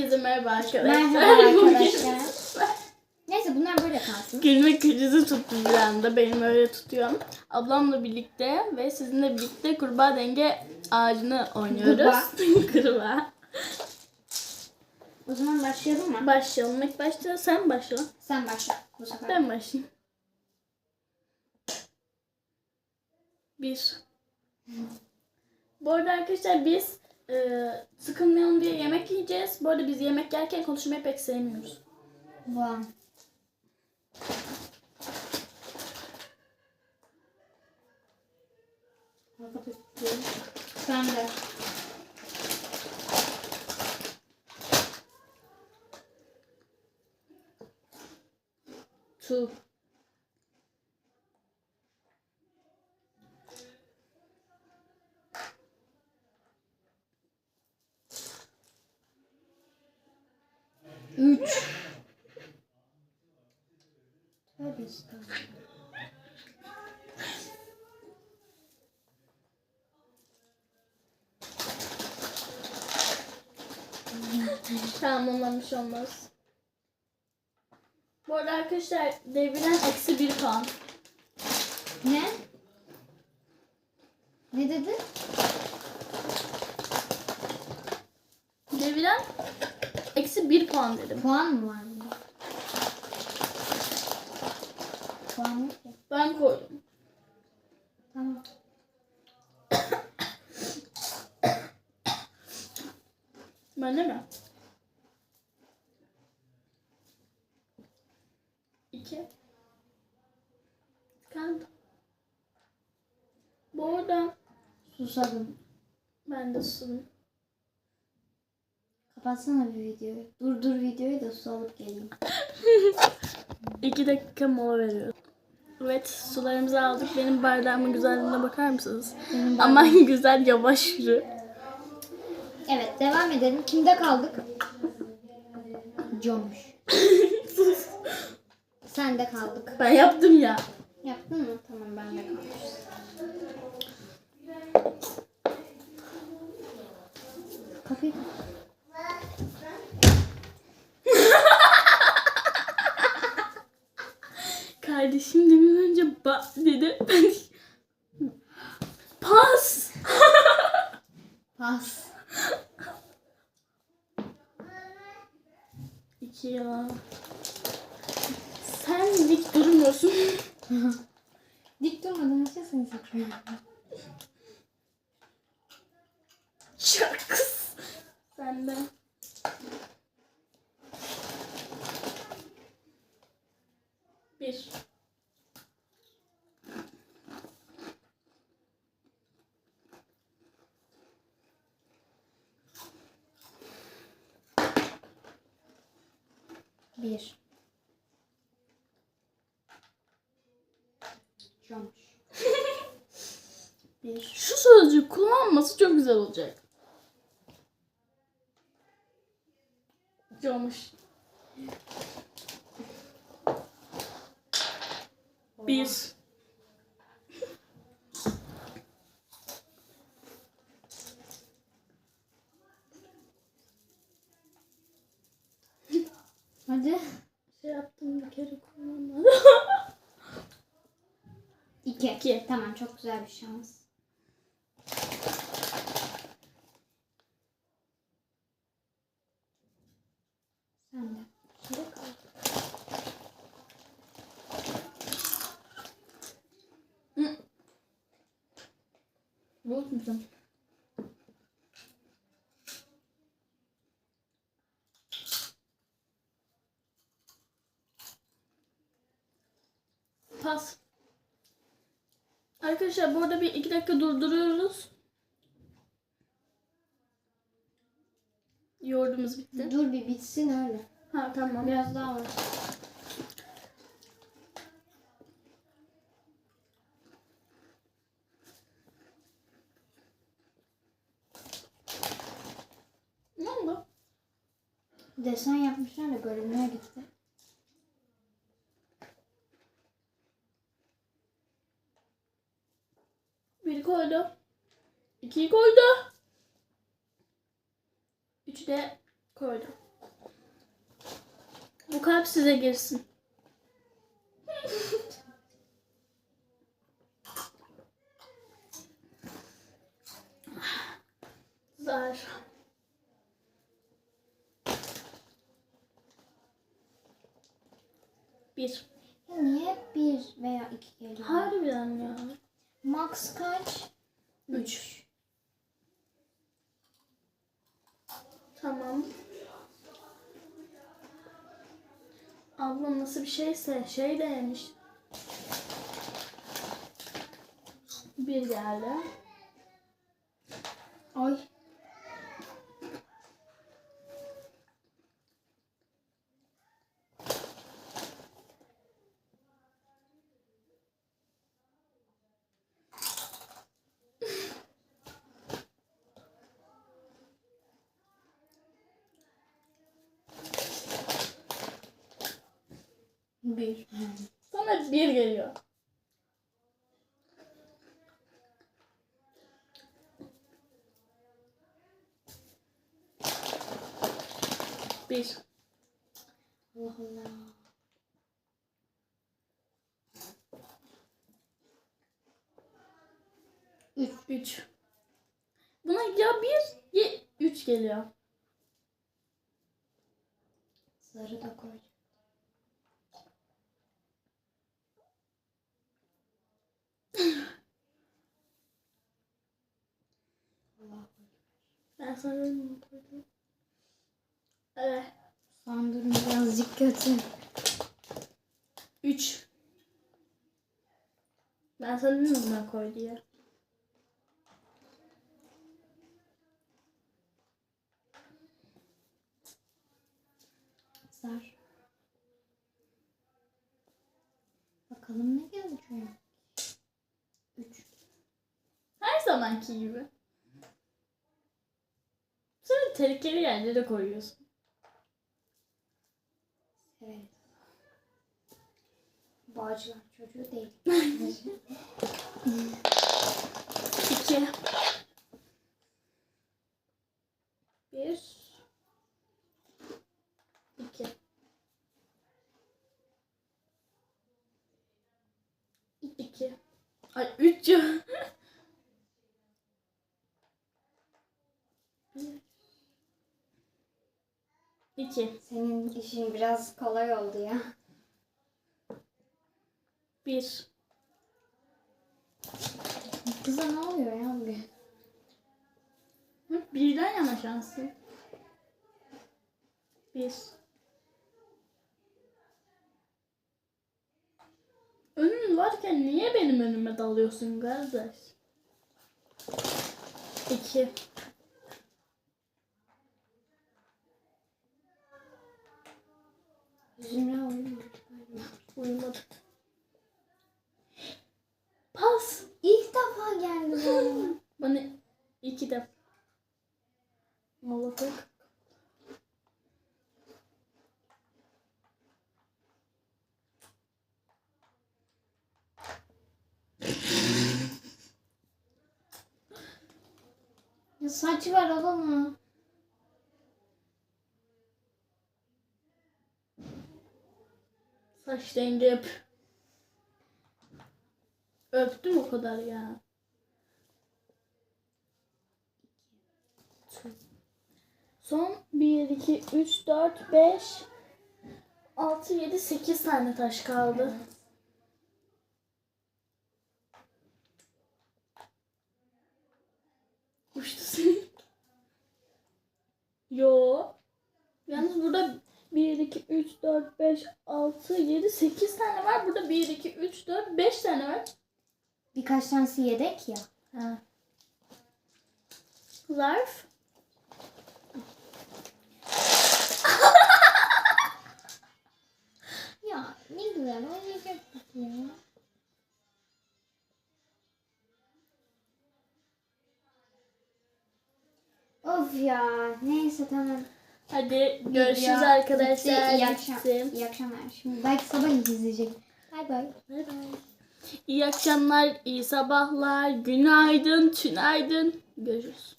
Herkese merhaba arkadaşlar. Merhaba arkadaşlar. Neyse bunlar böyle kalsın. Gülme krizi tuttu bir anda. Benim öyle tutuyor. Ablamla birlikte ve sizinle birlikte kurbağa denge ağacını oynuyoruz. kurbağa. O zaman başlayalım mı? Başlayalım. İlk başta sen başla. Sen başla bu sefer. Ben başlayayım. Bir. Bu arada arkadaşlar biz e, sıkılmayalım diye yemek yiyeceğiz. Bu arada biz yemek yerken konuşmayı pek sevmiyoruz. Vay. Sen de. Two. Üç. Tövbe estağfurullah. Tamamlamış olmaz. Bu arada arkadaşlar devrilen eksi bir puan. Ne? Ne dedi? Devrilen eksi bir puan dedim. Puan mı var bunda? Puan ki. Ben koydum. Tamam. Ben de mi? İki. Kaldı. Bu arada Susadım. ben de susadım. Kapatsana bir videoyu. Durdur videoyu da su alıp geleyim. İki dakika mola veriyoruz. Evet sularımızı aldık. Benim bardağımın güzelliğine bakar mısınız? Benim Aman güzel yavaş yürü. Evet devam edelim. Kimde kaldık? Comuş. Sende kaldık. Ben yaptım ya. Yaptın mı? Tamam ben de kalmışız. Kapıyı demin önce ba dedi. Ben pas. pas. İki ya. Sen dik durmuyorsun. Dik durmadan seni seçiyorum. Şarkıs. Sen de. Bir. Bir. Bir. Şu sözcüğü kullanması çok güzel olacak. Camış. Bir. Hadi. Şey yaptım bir kere 2. Tamam çok güzel bir şans. Sen de. Bu? Arkadaşlar bu arada bir iki dakika durduruyoruz. Yoğurdumuz bitti. Dur bir bitsin öyle. Ha tamam. Biraz daha var. Ne oldu? Desen yapmışlar da görünmeye gitti. 2 koydu. 3 de koydu. Bu kalp size girsin. Zar. Bir. Niye bir veya iki geliyor? Harbiden ya. Max kaç? Üç. Üç. Abla nasıl bir şeyse şey de yemiş. Bir geldi. Ay. Bir. Sana bir geliyor. Bir. Allah Allah. Üç. Üç. Buna ya bir ya üç geliyor. Zarı da koy. Allah Koydum. Evet. Son durum birazcık kötü. Üç. Ben mi buna koy diye. Zar. Bakalım ne gelecek. Üç. Her zamanki gibi. Tehlikeli yerlere koyuyorsun. Evet. Bağcılar çocuğu değil. İki. Bir. İki. İki. Ay üç ya. Bir. İki. Senin işin biraz kolay oldu ya. Bir. Kıza ne oluyor ya bugün? Hep birden yana şanslı. Bir. Önün varken niye benim önüme dalıyorsun kardeş? İki. Zümra uyuyor. Uyumadı. Pas. İlk defa geldi bana. Bana iki de. Allah'ım. ya saç var adamı. Rengi öp. Öptüm o kadar ya. Son 1, 2, 3, 4, 5, 6, 7, 8 tane taş kaldı. Uçtu senin. Yo. Yalnız burada 1, 2, 3, 4, 5, 6, 7, 8 tane var. Burada 1, 2, 3, 4, 5 tane var. Birkaç tanesi yedek ya. Ha. Zarf. Ya ne güzel oynayacaktık ya. Of ya. Neyse tamam. Hadi görüşürüz Video arkadaşlar. İyi, akşam, Bitti. iyi akşamlar. Şimdi belki sabah izleyecek. Bay bay. Bay bay. İyi akşamlar, iyi sabahlar, günaydın, tünaydın. Görüşürüz.